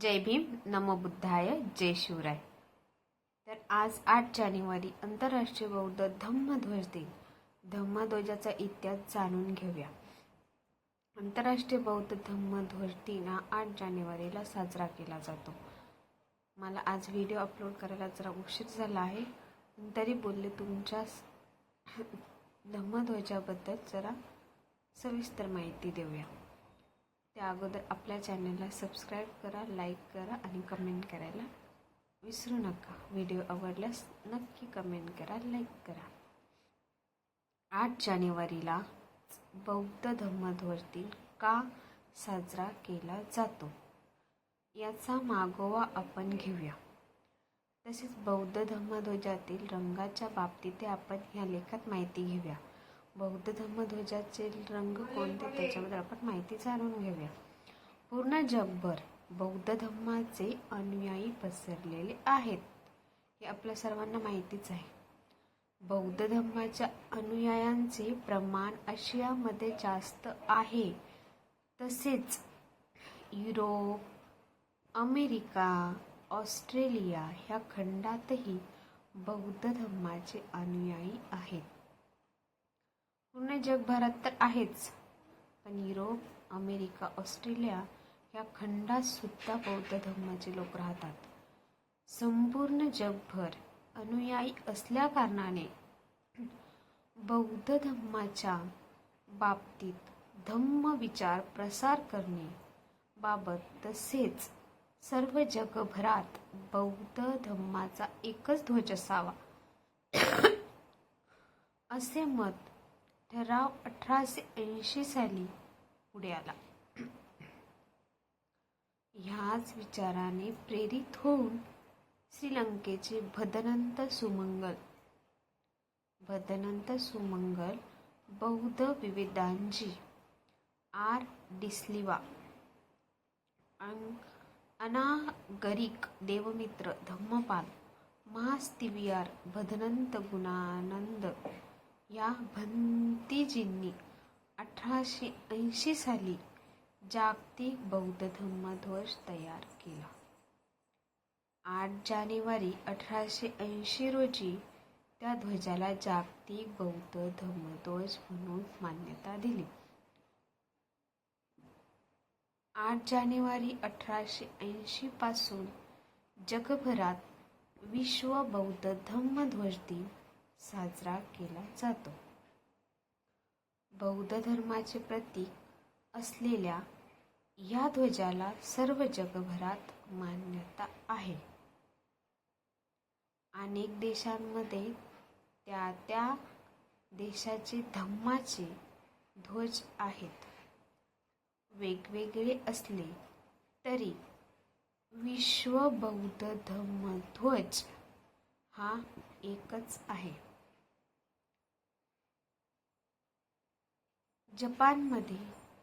जय भीम नमो बुद्धाय जय शिवराय. तर आज आठ जानेवारी आंतरराष्ट्रीय बौद्ध धम्मध्वज दिन. धम्मध्वजाचा इतिहास जाणून घेऊया. आंतरराष्ट्रीय बौद्ध धम्मध्वज दिन हा आठ जानेवारीला साजरा केला जातो. मला आज व्हिडिओ अपलोड करायला जरा उशीर झाला आहे तरी बोलले तुमच्या धम्मध्वजाबद्दल जरा सविस्तर माहिती देऊया. त्या अगोदर आपल्या चॅनलला सबस्क्राईब करा लाईक करा आणि कमेंट करायला विसरू नका. व्हिडिओ आवडल्यास नक्की कमेंट करा लाईक करा. आठ जानेवारीला बौद्ध धम्मध्वज दिन का साजरा केला जातो? याचा मागोवा आपण घेऊया. तसेच बौद्ध धम्मध्वजातील रंगाच्या बाबतीत आपण ह्या लेखात माहिती घेऊया. बौद्ध धम्मध्वजाचे रंग कोणते? त्याच्याबद्दल आपण माहिती जाणून घेऊया. पूर्ण जगभर बौद्ध धम्माचे अनुयायी पसरलेले आहेत. हे आपल्या सर्वांना माहितीच आहे. बौद्ध धम्माच्या अनुयायांचे प्रमाण आशियामध्ये जास्त आहे. तसेच युरोप अमेरिका ऑस्ट्रेलिया ह्या खंडातही बौद्ध धम्माचे अनुयायी आहेत. पूर्ण जगभरात तर आहेच. पण युरोप अमेरिका ऑस्ट्रेलिया ह्या खंडात सुद्धा बौद्ध धर्माचे लोक राहतात. संपूर्ण जगभर अनुयायी असल्या कारणाने बौद्ध धम्माच्या बाबतीत धम्म विचार प्रसार करणे बाबत तसेच सर्व जगभरात बौद्ध धम्माचा एकच ध्वज असावा. असे मत ठराव अठराशे ऐंशी साली पुढे आला. ह्याच विचाराने प्रेरित होऊन श्रीलंकेचे भदनंत सुमंगल भदनंत सुमंगल बौद्ध विविधांजी आर डिस्लिवा अनागरिक देवमित्र धम्मपाल महास्तिवियार भदनंत गुणानंद या भंतीजींनी अठराशे ऐंशी साली जागतिक बौद्ध धम्मध्वज तयार केला. आठ जानेवारी अठराशे ऐंशी रोजी त्या ध्वजाला जागतिक बौद्ध धम्मध्वज म्हणून मान्यता दिली. आठ जानेवारी अठराशे ऐंशी पासून जगभरात विश्व बौद्ध धम्मध्वज दिन साजरा केला जातो. बौद्ध धर्माचे प्रतीक असलेल्या या ध्वजाला सर्व जगभरात मान्यता आहे. अनेक देशांमध्ये त्या त्या देशाचे धम्माचे ध्वज आहेत. वेगवेगळे असले तरी विश्व बौद्ध धम्म ध्वज हा एकच आहे. जपानमध्ये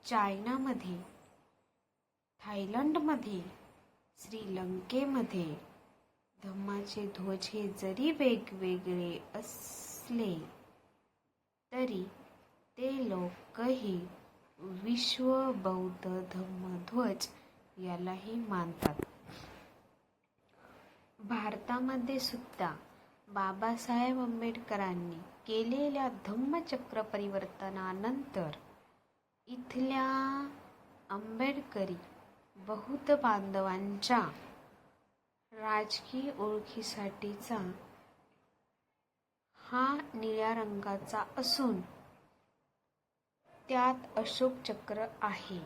चायनामध्ये थायलंडमध्ये श्रीलंकेमध्ये धम्माचे ध्वज हे जरी वेगवेगळे असले तरी ते लोकही विश्व बौद्ध धम्मध्वज यालाही मानतात. भारतामध्ये सुद्धा बाबासाहेब आंबेडकरांनी केलेल्या धम्मचक्र परिवर्तनानंतर इथल्या आंबेडकरी बौद्ध बांधवांच्या राजकीय ओळखीसाठीचा हा निळ्या रंगाचा असून त्यात अशोक चक्र आहे.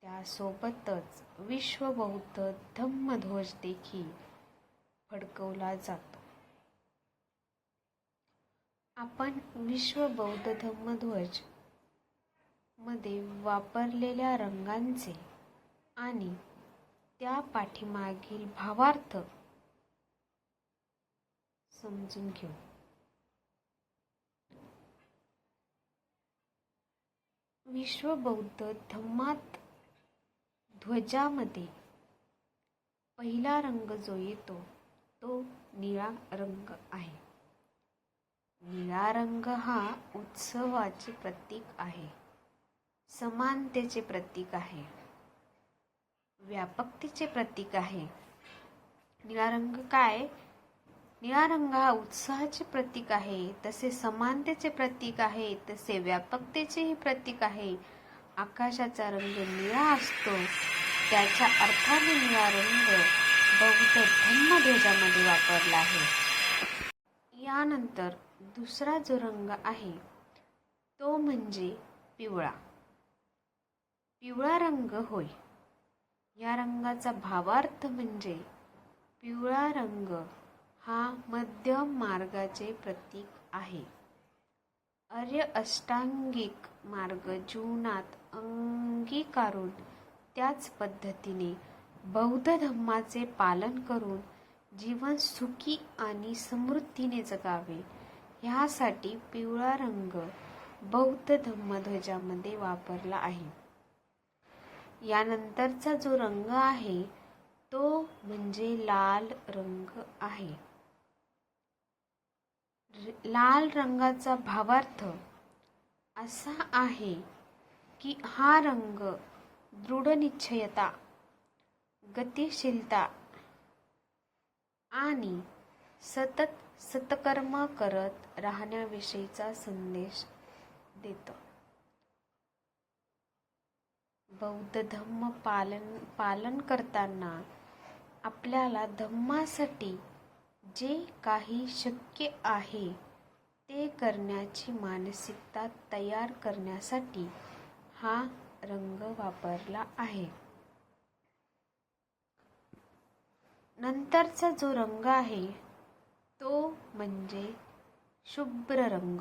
त्यासोबतच विश्व बौद्ध धम्मध्वज देखील फडकवला जातो. आपण विश्व बौद्ध धम्मध्वजमध्ये वापरलेल्या रंगांचे आणि त्या पाठीमागील भावार्थ समजून घेऊ. विश्व बौद्ध धम्मात ध्वजामध्ये पहिला रंग जो येतो तो निळा रंग आहे. निळा रंग हा उत्सवाचे प्रतीक आहे. समानतेचे प्रतीक आहे. व्यापकतेचे प्रतीक आहे. निळा रंग काय? निळा रंग हा उत्साहाचे प्रतीक आहे. तसे समानतेचे प्रतीक आहे. तसे व्यापकतेचेही प्रतीक आहे. आकाशाचा रंग निळा असतो. त्याच्या अर्थाने निळा रंग बौद्ध धम्मध्वजामध्ये वापरला आहे. यानंतर दुसरा जो रंग आहे तो म्हणजे पिवळा. पिवळा रंग होय. या रंगाचा भावार्थ म्हणजे पिवळा रंग हा मध्यम मार्गाचे प्रतीक आहे. आर्य अष्टांगिक मार्ग जीवनात अंगीकारून त्याच पद्धतीने बौद्ध धम्माचे पालन करून जीवन सुखी आणि समृद्धीने जगावे ह्यासाठी पिवळा रंग बौद्ध धम्मध्वजामध्ये वापरला आहे. यानंतरचा जो रंग आहे तो म्हणजे लाल रंग आहे. लाल रंगाचा भावार्थ असा आहे की हा रंग दृढनिश्चयता गतिशीलता आणि सतत सत्कर्म करत राहण्याविषयीचा संदेश देतं. बौद्ध धम्म पालन पालन करताना आपल्याला धम्मासाठी जे काही शक्य आहे ते करण्याची मानसिकता तयार करण्यासाठी हा रंग वापरला आहे. नंतरचा जो रंग आहे तो म्हणजे शुभ्र रंग.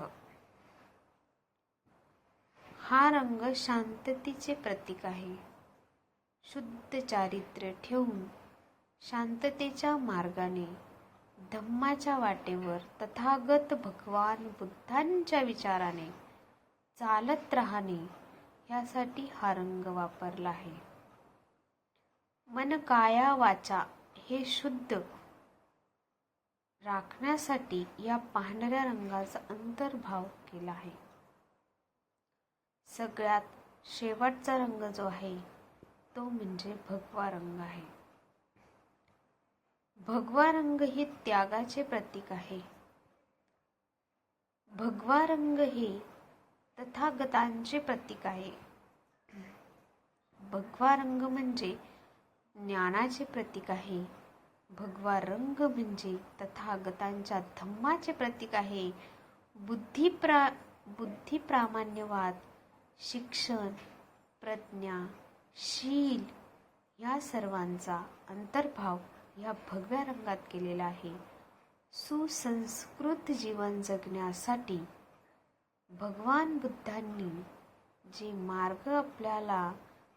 हा रंग शांततेचे प्रतीक आहे. शुद्ध चारित्र्य ठेवून शांततेच्या मार्गाने धम्माच्या वाटेवर तथागत भगवान बुद्धांच्या विचाराने चालत राहणे यासाठी हा रंग वापरला आहे. मन काया वाचा हे शुद्ध राखण्यासाठी या पांढऱ्या रंगाचा अंतर्भाव केला आहे. सगळ्यात शेवटचा रंग जो आहे तो म्हणजे भगवा रंग आहे. भगवा रंग हे त्यागाचे प्रतीक आहे. भगवा रंग हे तथागतांचे प्रतीक आहे. भगवा रंग म्हणजे ज्ञानाचे प्रतीक आहे. भगवा रंग म्हणजे तथागतांच्या धम्माचे प्रतीक आहे. बुद्धिप्रा बुद्धिप्रामाण्यवाद शिक्षण प्रज्ञा शील या सर्वांचा अंतर्भाव या भगव्या रंगात केलेला आहे. सुसंस्कृत जीवन जगण्यासाठी भगवान बुद्धांनी जे मार्ग आपल्याला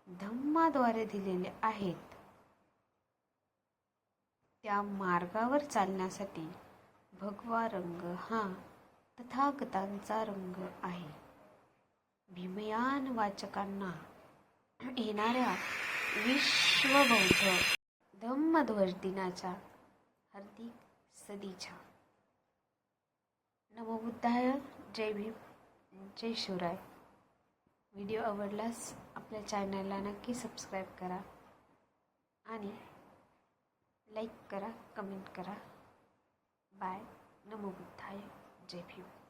धम्माद्वारे दिलेले आहेत त्या मार्गावर चालण्यासाठी भगवा रंग हा तथागतांचा रंग आहे. भीमयान वाचकांना येणाऱ्या विश्वबौद्ध धम्मध्वज दिनाच्या हार्दिक सदिच्छा. नमोबुद्धाय जय भीम जय शिवराय. व्हिडिओ आवडल्यास आपल्या चॅनलला नक्की सबस्क्राईब करा आणि लाईक करा कमेंट करा. बाय. नमो बुद्धाय. जय भीम.